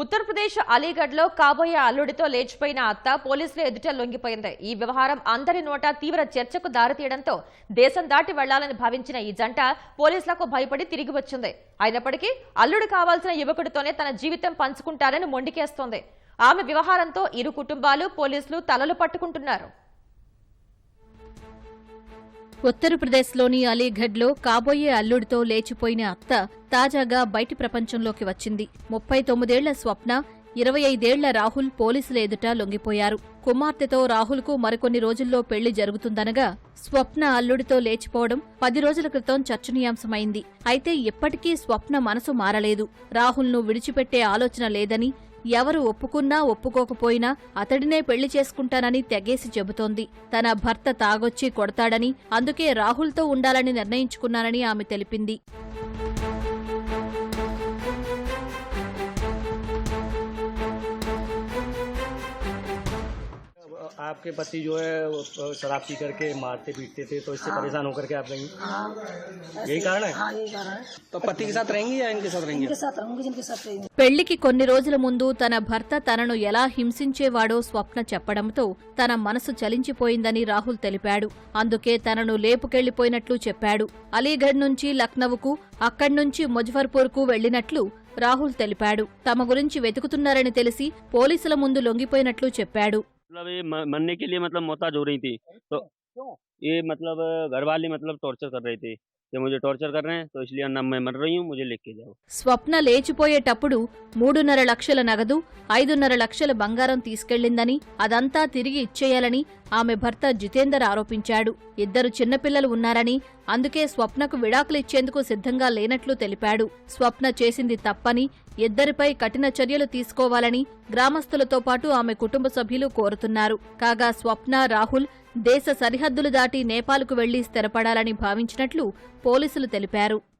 ఉత్తరప్రదేశ్ అలీగఢ్లో కాబోయే అల్లుడితో లేచిపోయిన అత్త పోలీసుల ఎదుట లొంగిపోయింది. ఈ వ్యవహారం అందరి నోట తీవ్ర చర్చకు దారితీయడంతో దేశం దాటి వెళ్ళాలని భావించిన ఈ జంట పోలీసులకు భయపడి తిరిగి వచ్చింది. అయినప్పటికీ అల్లుడు కావాల్సిన యువకుడితోనే తన జీవితం పంచుకుంటారని మొండికేస్తోంది. ఆమె వ్యవహారంతో ఇరు కుటుంబాలు పోలీసులు తలలు పట్టుకుంటున్నారు. ఉత్తరప్రదేశ్లోని అలీఘడ్లో కాబోయే అల్లుడితో లేచిపోయిన అత్త తాజాగా బయటి ప్రపంచంలోకి వచ్చింది. ముప్పై తొమ్మిదేళ్ళ స్వప్న ఇరవై ఐదేళ్ళ రాహుల్ పోలీసుల ఎదుట లొంగిపోయారు. కుమార్తెతో రాహుల్కు మరికొన్ని రోజుల్లో పెళ్ళి జరుగుతుందనగా స్వప్న అల్లుడితో లేచిపోవడం పది రోజుల క్రితం చర్చనీయాంశమైంది. అయితే ఇప్పటికీ స్వప్న మనసు మారలేదు. రాహుల్ను విడిచిపెట్టే ఆలోచన లేదని ఎవరు ఒప్పుకున్నా ఒప్పుకోకపోయినా అతడినే పెళ్ళి చేసుకుంటానని తెగేసి చెబుతోంది. తన భర్త తాగొచ్చి కొడతాడని అందుకే రాహుల్తో ఉండాలని నిర్ణయించుకున్నానని ఆమె తెలిపింది. आपके पति जो है वो शराब पी करके मारते पीटते थे तो इससे परेशान होकर के आप गई हाँ यही कारण है हाँ यही कारण है तो पति के साथ रहेंगी या इनके साथ रहेंगी इनके साथ रहूंगी जिनके साथ रहेंगी పెళ్లికి కొన్ని రోజుల ముందు తన భర్త తనను ఎలా హింసించేవాడో స్వప్న చెప్పడంతో తన మనసు చలించిపోయిందని రాహుల్ తెలిపాడు అందుకే తనను లేపుకెళ్లిపోయినట్లు చెప్పాడు అలీగఢ్ నుంచి లక్నవుకు అక్కడ్నుంచి ముజఫర్పూర్కు వెళ్లినట్లు రాహుల్ తెలిపాడు తమ గురించి వెతుకుతున్నారని తెలిసి పోలీసుల ముందు లొంగిపోయినట్లు చెప్పాడు मतलब ये मरने के लिए मतलब मोहताज हो रही थी। तो ये मतलब घर वाले मतलब टॉर्चर कर रहे थे कि मुझे टॉर्चर कर रहे हैं तो इसलिए अन्ना मैं मर रही हूँ मुझे लेके जाओ స్వప్న లేచిపోయేటప్పుడు మూడున్నర లక్షల నగదు ఐదున్నర లక్షల బంగారం తీసుకెళ్లిందని అదంతా తిరిగి ఇచ్చేయాలని ఆమె భర్త జితేందర్ ఆరోపించాడు ఇద్దరు చిన్నపిల్లలు ఉన్నారని అందుకే స్వప్నకు విడాకులిచ్చేందుకు సిద్ధంగా లేనట్లు తెలిపాడు స్వప్న చేసింది తప్పని ఇద్దరిపై కఠిన చర్యలు తీసుకోవాలని గ్రామస్తులతో పాటు ఆమె కుటుంబ సభ్యులు కోరుతున్నారు కాగా స్వప్న రాహుల్ దేశ సరిహద్దులు దాటి నేపాల్కు వెళ్ళి స్థిరపడాలని భావించినట్లు పోలీసులు తెలిపారు.